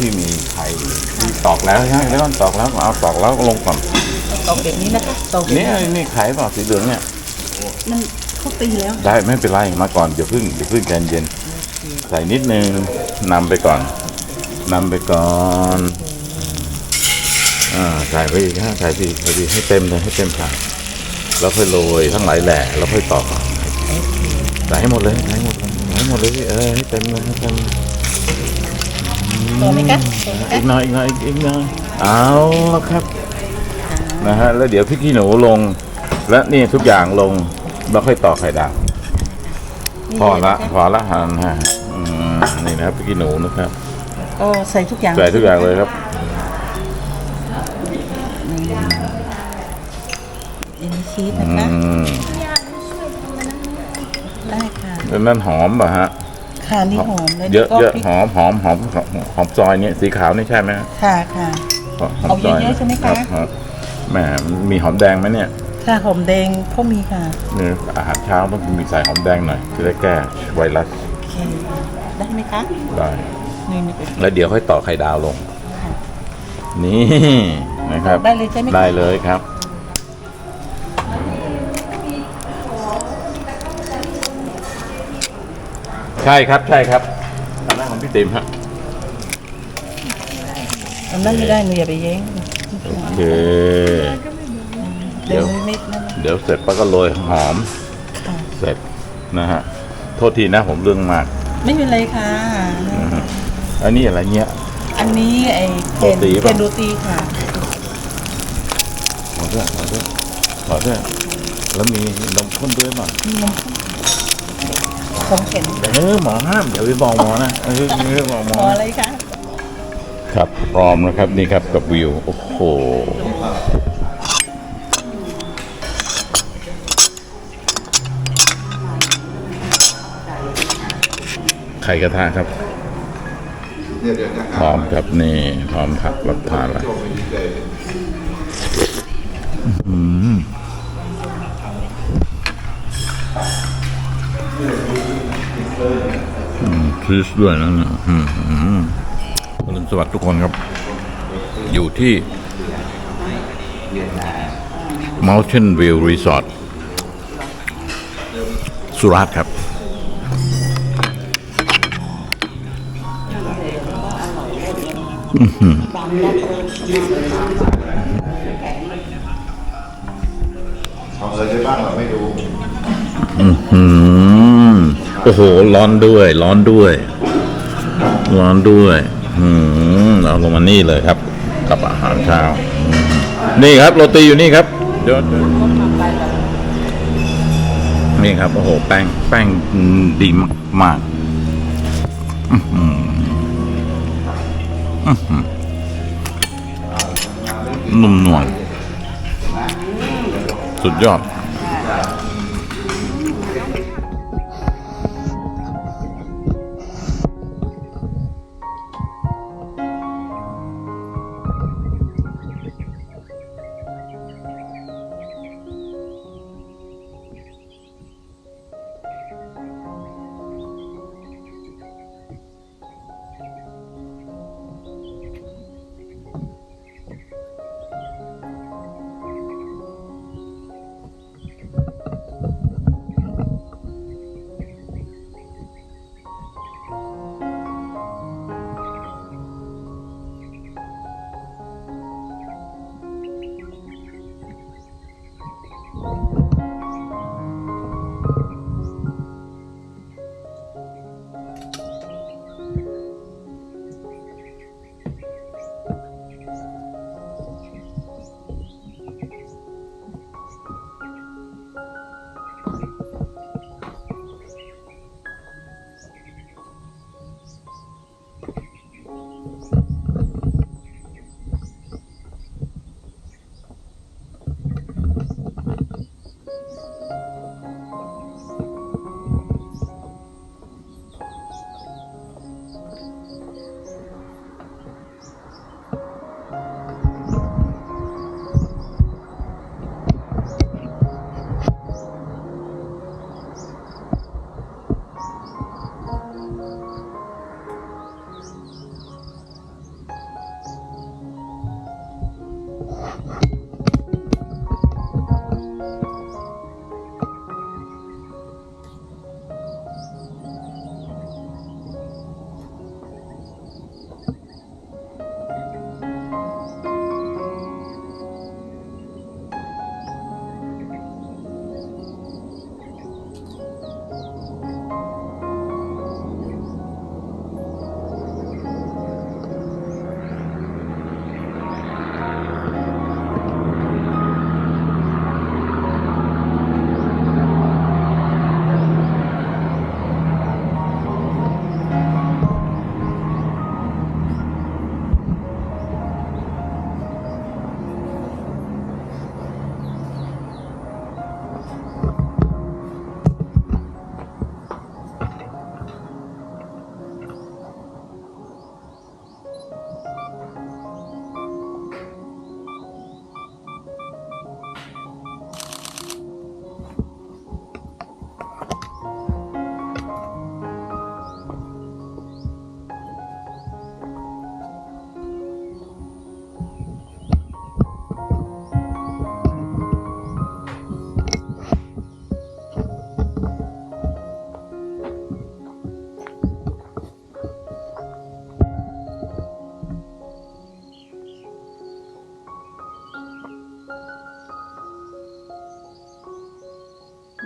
แล้วพี่มีไข่พี่ตอกแล้วใช่ไหมแล้วตอกแล้วเอาตอกแล้วก็ลงก่อนตอกแบบนี้นะคะตอกแบบนี่นี่ไข่เปล่าสีเหลืองเนี่ยมันเขาตีแล้วได้ไม่เป็นไรมาก่อนเดี๋ยวพึ่งเดี๋ยวพึ่งใจเย็นใส่นิดนึงนำไปก่อนนำไปก่อนอ่าใส่ไปอีกฮะใส่ไปอีกใส่ไปอีกให้เต็มเลยให้เต็มถาดแล้วค่อยโรยทั้งหลายแหล่แล้วค่อยตอกใส่ให้หมดเลยใส่ให้หมดเลยใส่ให้หมดเลยเออให้เต็มเลยให้เต็ม ต่อไหมคะต่อไหมคะอีกหน่อยอีกหน่อยอีกหน่อยเอาแล้วครับนะฮะแล้วเดี๋ยวพริกขี้หนูลง และนี่ทุกอย่างลงแล้วค่อยตอกไข่ดาวพอละพอละฮะนะฮะอืมนี่นะครับพริกขี้หนูนะครับก็ใส่ทุกอย่างใส่ทุกอย่างเลยครับอันนี้ชีสอืนะคะมได้ค่ะแล้วนั่นหอมป่ะฮะ ค่ะนี่หอมเลยเยอะแล้วก็เยอะพริกหอมหอมหอมหอมซอยเนี่ยสีขาวนี่ใช่ไหมฮะค่ะค่ะ หอมเอาเยอะๆใช่ไหมคะ รับรับแหมมันมีหอมแดงไหมเนี่ยค่ะหอมแดงเขามีค่ะนี่อาหารเช้าต้องมีใส่หอมแดงหน่อยจะได้แก้ไวรัสโอเคได้ไหมคะได้นี่นี่เป็น แล้วเดี๋ยวค่อยต่อไข่ดาวลง นี่นะครับได้เลยใช่ไหมคะ ได้เลยครับ ใช่ครับใช่ครับทางด้านของพี่ติ๋มฮะอันนั้นไม่ได้หนูอย่าไปแย้งโอเค เดี๋เดี๋ยยววไม่นั่นเดี๋ยวเสร็จปั๊บก็โรยหอมค่ะเสร็จนะฮะ โทษทีนะผมเรื่องมากไม่เป็นไรค่ะอันนี้อะไรเงี้ย อันนี้ไอ้โรตีเจป่ะนโรตีค่ะ ขอด้วยขอด้วยขอด้วยแล้วมีนมข้นด้วยป่ะมีนมข องเข็นเออหมอห้ามอย่าไปบอกหมอนะเออไม่ได้บอกหมพออนะอะไรคะครับพร้อมนะครับนี่ครับกับวิว โอ้โห ไข่กระทะครับ พร้อมครับนี่ พร้อมผักรับทานแล้ว ชีสด้วยนะเนี่ยอืมอืมอรุณสวัสดิ์ทุกคนครับ อยู่ที่ Mountain View Resort สุราษฎร์ครับทำอะไรได้บ้างเราไม่ โอ้โห ร้อนด้วย ร้อนด้วย ร้อนด้วยอืมเอาลงมานี่เลยครับ กับอาหารเช้านี่ครับ โรตีอยู่นี่ครับเดี๋ยวนี่ครับ โอ้โห แป้ง แป้งดีมากนุ่มนวลสุดยอด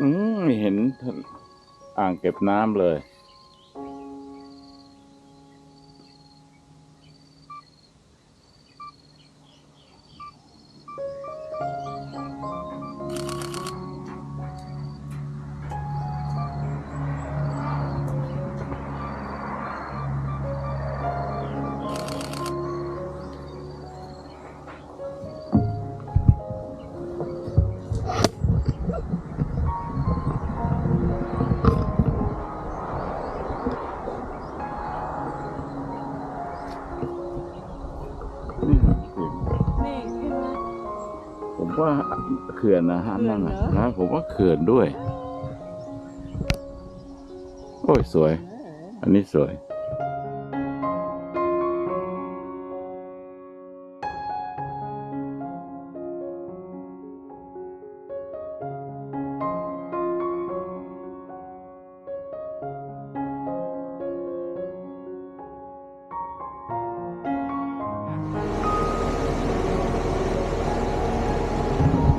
อืมเห็นอ่างเก็บน้ำเลย ว่าเขื่อนนะฮะนั่นนะเขื่อนเหรอนะผมว่าเขื่อนด้วย โอ้ยสวย อันนี้สวย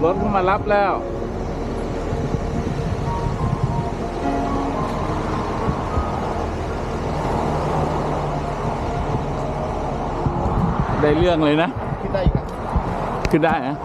รถเข้ามารับแล้ว ได้เรื่องเลยนะ ขึ้นได้อีกครับ ขึ้นได้ฮะ